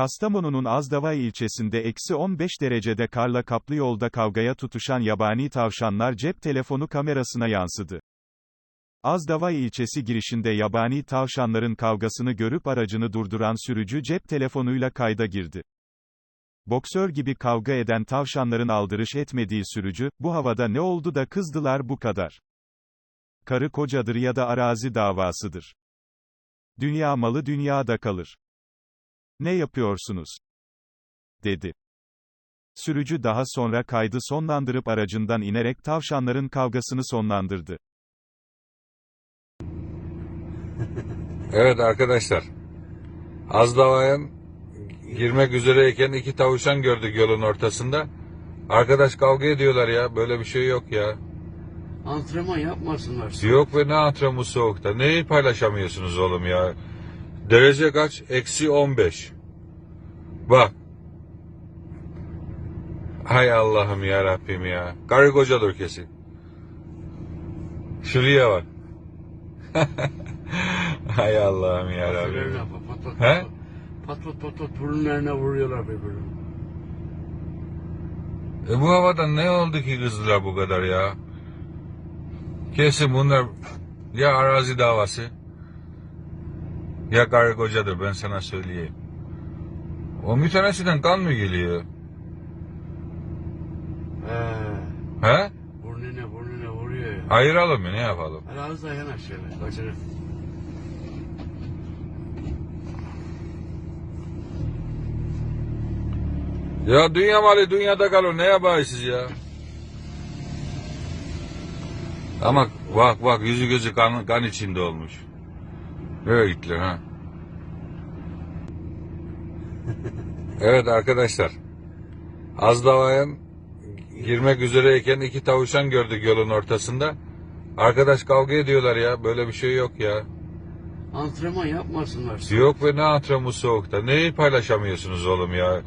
Kastamonu'nun Azdava ilçesinde eksi 15 derecede karla kaplı yolda kavgaya tutuşan yabani tavşanlar cep telefonu kamerasına yansıdı. Azdava ilçesi girişinde yabani tavşanların kavgasını görüp aracını durduran sürücü cep telefonuyla kayda girdi. Boksör gibi kavga eden tavşanların aldırış etmediği sürücü, bu havada ne oldu da kızdılar bu kadar? Karı kocadır ya da arazi davasıdır. Dünya malı dünyada kalır. Ne yapıyorsunuz? dedi. Sürücü daha sonra kaydı sonlandırıp aracından inerek tavşanların kavgasını sonlandırdı. Evet arkadaşlar. Azdava'ya girmek üzereyken iki tavuşan gördük yolun ortasında. Arkadaş kavga ediyorlar ya. Böyle bir şey yok ya. Antrenman yapmasınlar. Yok ve ne antrenmanı soğukta. Neyi paylaşamıyorsunuz oğlum ya? Derece kaç? Eksi 15. Bak. Hay Allah'ım ya Rabbim ya. Karı kocadır kesin. Şuraya bak. Hay Allah'ım ya Rabbim. pat pat He? pat pat pat pat burunlarına vuruyorlar birbirini. E bu havada ne oldu ki kızdılar bu kadar ya? Kesin bunlar ya arazi davası ya karı kocadır ben sana söyleyeyim. O mütenesiden kan mı geliyor? He. He? Burnuna burnuna vuruyor ya. Ayıralım mı ne yapalım? Biraz daha yanaş şöyle. Kaçırır. Ya dünya malı dünyada kalır ne yapayız siz ya? Ama bak bak yüzü gözü kan, kan içinde olmuş. Nereye gittiler ha? Evet arkadaşlar. Azdava'ya girmek üzereyken iki tavuşan gördük yolun ortasında. Arkadaş kavga ediyorlar ya. Böyle bir şey yok ya. Antrenman yapmasınlar. Yok ve ne antrenmanı soğukta. Neyi paylaşamıyorsunuz oğlum ya?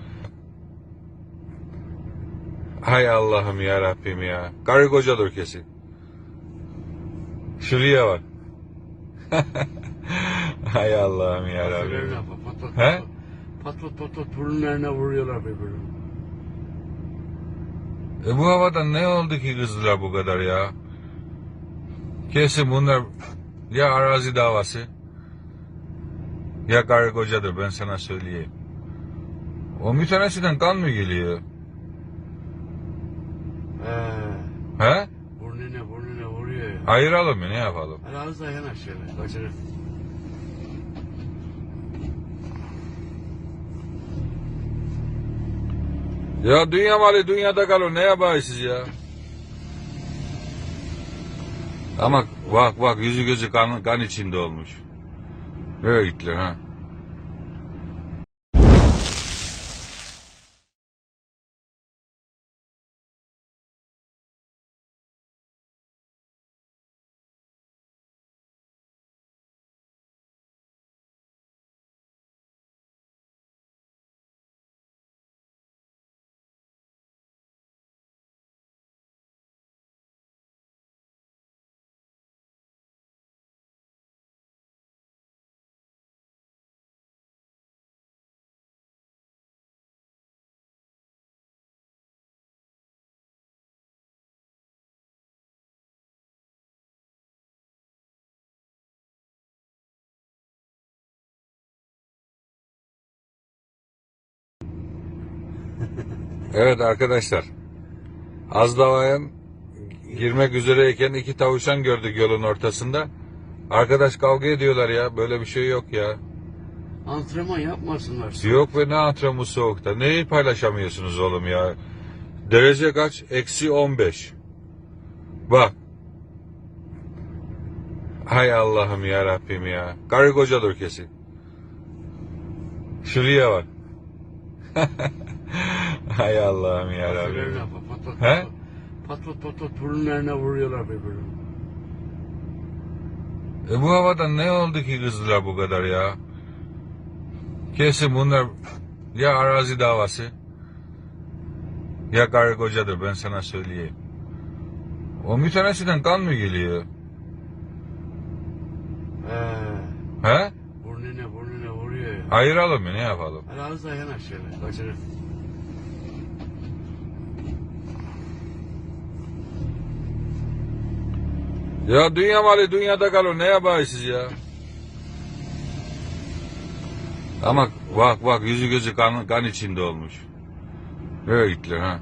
Hay Allah'ım ya Rabbim ya. Karı kocadır kesin. Şuraya bak. Hay Allah'ım ya Kafelerine Rabbim. pat pat He? pat pat pat pat burunlarına vuruyorlar birbirini. E bu havada ne oldu ki kızdılar bu kadar ya? Kesin bunlar ya arazi davası ya karı kocadır ben sana söyleyeyim. O mütenesiden kan mı geliyor? He. He? Burnuna burnuna vuruyor ya. Ayıralım mı ne yapalım? Daha yanaş şöyle. Ya dünya malı dünyada kalır ne yapayız siz ya? Ama bak bak yüzü gözü kan, kan içinde olmuş. Nereye gittiler ha? Evet arkadaşlar. Azdava'ya girmek üzereyken iki tavuşan gördük yolun ortasında. Arkadaş kavga ediyorlar ya. Böyle bir şey yok ya. Antrenman yapmasınlar. Yok ve ne antrenmanı soğukta. Neyi paylaşamıyorsunuz oğlum ya? Derece kaç? Eksi 15. Bak. Hay Allah'ım ya Rabbim ya. Karı kocadır kesin. Şuraya bak. Hay Allah'ım ya Kafelerine Rabbim. pat pat He? pat pat pat pat burunlarına vuruyorlar birbirini. E bu havada ne oldu ki kızdılar bu kadar ya? Kesin bunlar ya arazi davası ya karı kocadır ben sana söyleyeyim. O mütenesiden kan mı geliyor? He. He? Burnuna burnuna vuruyor ya. Ayıralım mı ne yapalım? Hadi az daha yanaş şöyle. Kaçırır. Ya dünya malı dünyada kalır ne yaparsınız ya? Ama bak bak yüzü gözü kan, kan içinde olmuş. Nereye gittiler ha?